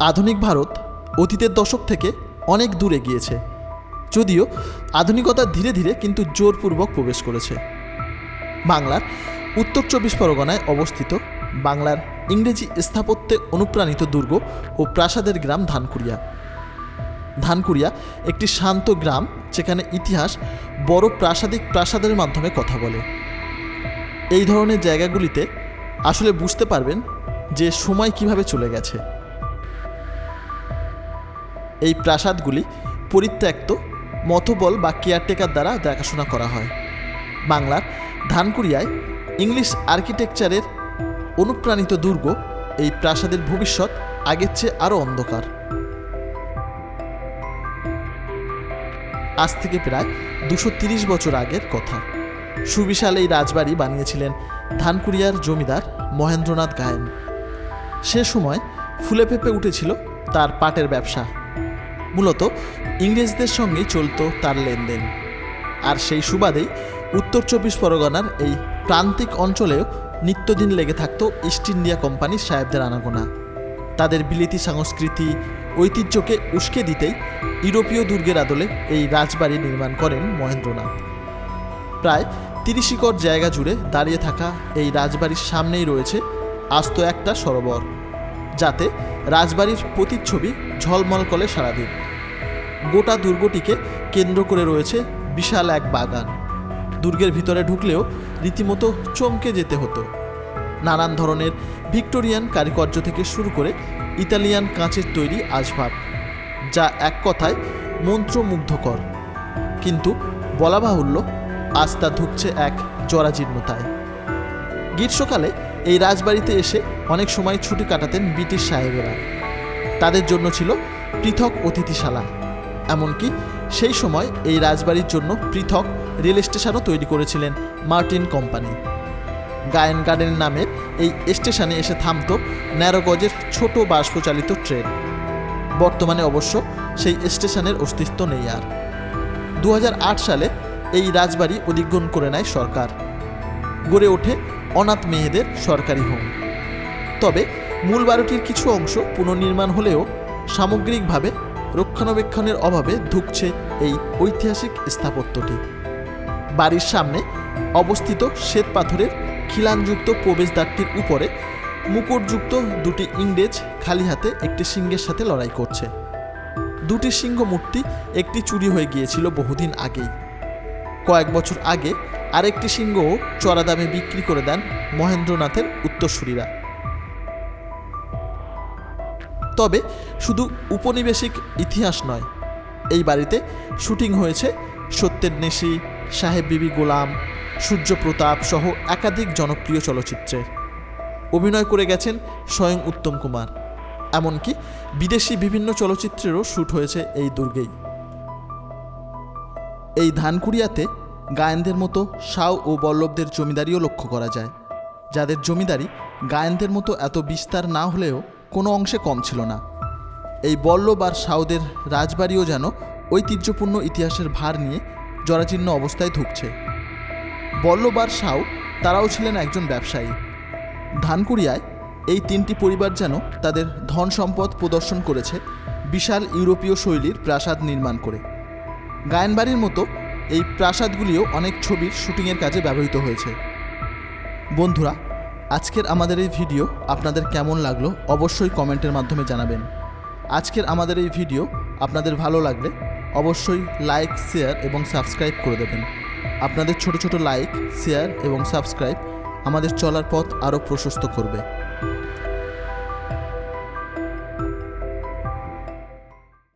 আধুনিক ভারত অতীতের দশক থেকে অনেক দূরে গিয়েছে যদিও আধুনিকতা ধীরে ধীরে কিন্তু জোরপূর্বক প্রবেশ করেছে। বাংলার উত্তর চব্বিশ পরগনায় অবস্থিত বাংলার ইংরেজি স্থাপত্যে অনুপ্রাণিত দুর্গ ও প্রাসাদের গ্রাম ধানকুড়িয়া। ধানকুড়িয়া একটি শান্ত গ্রাম যেখানে ইতিহাস বড় প্রাসাদিক প্রাসাদের মাধ্যমে কথা বলে। এই ধরনের জায়গাগুলিতে আসলে বুঝতে পারবেন যে সময় কীভাবে চলে গেছে। এই প্রাসাদগুলি পরিত্যক্ত মতবল বা কেয়ারটেকার দ্বারা দেখাশোনা করা হয়। বাংলার ধানকুড়িয়ায় ইংলিশ আর্কিটেকচারের অনুপ্রাণিত দুর্গ এই প্রাসাদের ভবিষ্যৎ আগের চেয়ে আরও অন্ধকার। আজ থেকে প্রায় দুশো বছর আগের কথা। সুবিশাল এই রাজবাড়ি বানিয়েছিলেন ধানকুড়িয়ার জমিদার মহেন্দ্রনাথ গায়েন। সে সময় ফুলে ফেপে উঠেছিল তার পাটের ব্যবসা। মূলত ইংরেজদের সঙ্গেই চলত তার লেনদেন। আর সেই সুবাদেই উত্তর চব্বিশ পরগনার এই প্রান্তিক অঞ্চলেও নিত্যদিন লেগে থাকতো ইস্ট ইন্ডিয়া কোম্পানির সাহেবদের আনাগোনা। তাদের বিলেতি সংস্কৃতি, ঐতিহ্যকে উস্কে দিতেই ইউরোপীয় দুর্গের আদলে এই রাজবাড়ি নির্মাণ করেন মহেন্দ্রনাথ। প্রায় তিরিশ একর জায়গা জুড়ে দাঁড়িয়ে থাকা এই রাজবাড়ির সামনেই রয়েছে আস্ত একটা সরোবর, যাতে রাজবাড়ির প্রতিচ্ছবি ঝলমল করে সারাদিন। গোটা দুর্গটিকে কেন্দ্র করে রয়েছে বিশাল এক বাগান। দুর্গের ভিতরে ঢুকলেও রীতিমতো চমকে যেতে হতো। নানান ধরনের ভিক্টোরিয়ান কারিকর্য থেকে শুরু করে ইতালিয়ান কাঁচের তৈরি আসবাব যা এক কথায় মন্ত্রমুগ্ধকর। কিন্তু বলা বাহুল্য আজ ধুকছে এক জরাজীর্ণতায়। গ্রীষ্মকালে এই রাজবাড়িতে এসে অনেক সময় ছুটি কাটাতেন ব্রিটিশ সাহেবেরা। তাদের জন্য ছিল পৃথক অতিথিশালা। এমনকি সেই সময় এই রাজবাড়ির জন্য পৃথক রেল স্টেশনও তৈরি করেছিলেন মার্টিন কোম্পানি। গায়ন গার্ডেন নামের এই স্টেশনে এসে থামতো ন্যারোগজের ছোট বাষ্পচালিত ট্রেন। বর্তমানে অবশ্য সেই স্টেশনের অস্তিত্ব নেই আর। দু হাজার আট সালে এই রাজবাড়ি অধিগ্রহণ করে নেয় সরকার। গড়ে ওঠে অনাথ মেয়েদের সরকারি হোম। তবে মূল বাড়িটির কিছু অংশ পুনর্নির্মাণ হলেও সামগ্রিকভাবে রক্ষণাবেক্ষণের অভাবে ধুকছে এই ঐতিহাসিক স্থাপত্যটি। বাড়ির সামনে অবস্থিত শ্বেত পাথরের খিলানযুক্ত প্রবেশদ্বারটির উপরে মুকুটযুক্ত দুটি ইংরেজ খালি হাতে একটি সিংহের সাথে লড়াই করছে। দুটি সিংহ মূর্তি একটি চুরি হয়ে গিয়েছিল বহুদিন আগেই। কয়েক বছর আগে আরেকটি সিংহও চড়া দামে বিক্রি করে দেন মহেন্দ্রনাথের উত্তরসূরিরা। তবে শুধু উপনিবেশিক ইতিহাস নয়, এই বাড়িতে শুটিং হয়েছে সত্যের নেশি, সাহেব বিবি গোলাম, সূর্যপ্রতাপ সহ একাধিক জনপ্রিয় চলচ্চিত্রে। অভিনয় করে গেছেন স্বয়ং উত্তম কুমার। এমনকি বিদেশি বিভিন্ন চলচ্চিত্রেরও শ্যুট হয়েছে এই দুর্গেই। এই ধানকুড়িয়াতে গায়েনদের মতো সাও ও বল্লভদের জমিদারিও লক্ষ্য করা যায়। যাদের জমিদারি গায়েনদের মতো এত বিস্তার না হলেও কোনো অংশে কম ছিল না। এই বল্লভ আর সাউদের রাজবাড়িও যেন ঐতিহ্যপূর্ণ ইতিহাসের ভার নিয়ে জরাজীর্ণ অবস্থায় ধুকছে। বল্লভ আর সাউ তারাও ছিলেন একজন ব্যবসায়ী। ধানকুড়িয়ায় এই তিনটি পরিবার যেন তাদের ধন সম্পদ প্রদর্শন করেছে বিশাল ইউরোপীয় শৈলীর প্রাসাদ নির্মাণ করে। গায়নবাড়ির মতো এই প্রাসাদগুলিও অনেক ছবির শুটিংয়ের কাজে ব্যবহৃত হয়েছে। বন্ধুরা, আজকের আমাদের এই ভিডিও আপনাদের কেমন লাগল অবশ্যই কমেন্টের মাধ্যমে জানাবেন। আজকের আমাদের এই ভিডিও আপনাদের ভালো লাগলে অবশ্যই লাইক, শেয়ার এবং সাবস্ক্রাইব করে দেবেন। আপনাদের ছোট ছোট লাইক, শেয়ার এবং সাবস্ক্রাইব আমাদের চলার পথ আরও প্রশস্ত করবে।